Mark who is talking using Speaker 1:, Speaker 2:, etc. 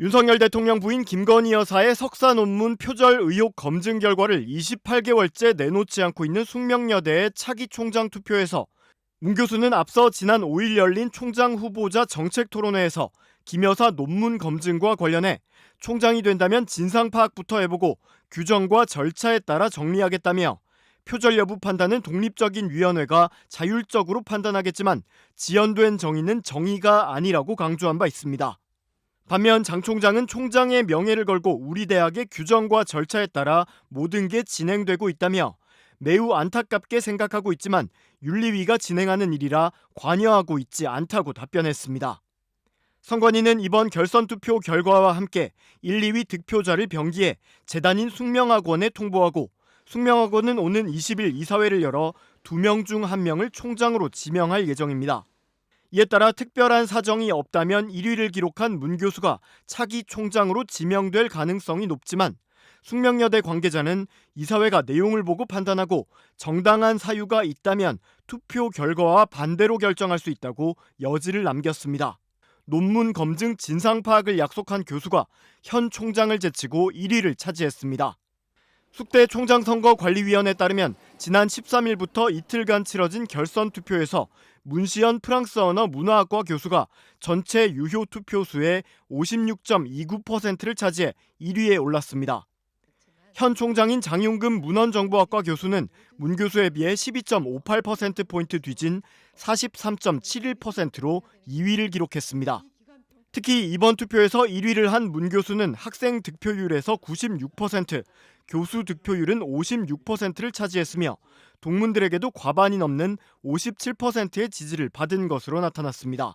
Speaker 1: 윤석열 대통령 부인 김건희 여사의 석사 논문 표절 의혹 검증 결과를 28개월째 내놓지 않고 있는 숙명여대의 차기 총장 투표에서 문 교수는 앞서 지난 5일 열린 총장 후보자 정책 토론회에서 김 여사 논문 검증과 관련해 총장이 된다면 진상 파악부터 해보고 규정과 절차에 따라 정리하겠다며 표절 여부 판단은 독립적인 위원회가 자율적으로 판단하겠지만 지연된 정의는 정의가 아니라고 강조한 바 있습니다. 반면 장 총장은 총장의 명예를 걸고 우리 대학의 규정과 절차에 따라 모든 게 진행되고 있다며 매우 안타깝게 생각하고 있지만 윤리위가 진행하는 일이라 관여하고 있지 않다고 답변했습니다. 선관위는 이번 결선 투표 결과와 함께 1, 2위 득표자를 병기해 재단인 숙명학원에 통보하고 숙명학원은 오는 20일 이사회를 열어 두 명 중 한 명을 총장으로 지명할 예정입니다. 이에 따라 특별한 사정이 없다면 1위를 기록한 문 교수가 차기 총장으로 지명될 가능성이 높지만 숙명여대 관계자는 이사회가 내용을 보고 판단하고 정당한 사유가 있다면 투표 결과와 반대로 결정할 수 있다고 여지를 남겼습니다. 논문 검증 진상 파악을 약속한 교수가 현 총장을 제치고 1위를 차지했습니다. 숙대 총장 선거 관리위원회에 따르면 지난 13일부터 이틀간 치러진 결선 투표에서 문시현 프랑스 언어 문화학과 교수가 전체 유효 투표수의 56.29%를 차지해 1위에 올랐습니다. 현 총장인 장윤금 문헌정보학과 교수는 문 교수에 비해 12.58%포인트 뒤진 43.71%로 2위를 기록했습니다. 특히 이번 투표에서 1위를 한 문 교수는 학생 득표율에서 96%, 교수 득표율은 56%를 차지했으며 동문들에게도 과반이 넘는 57%의 지지를 받은 것으로 나타났습니다.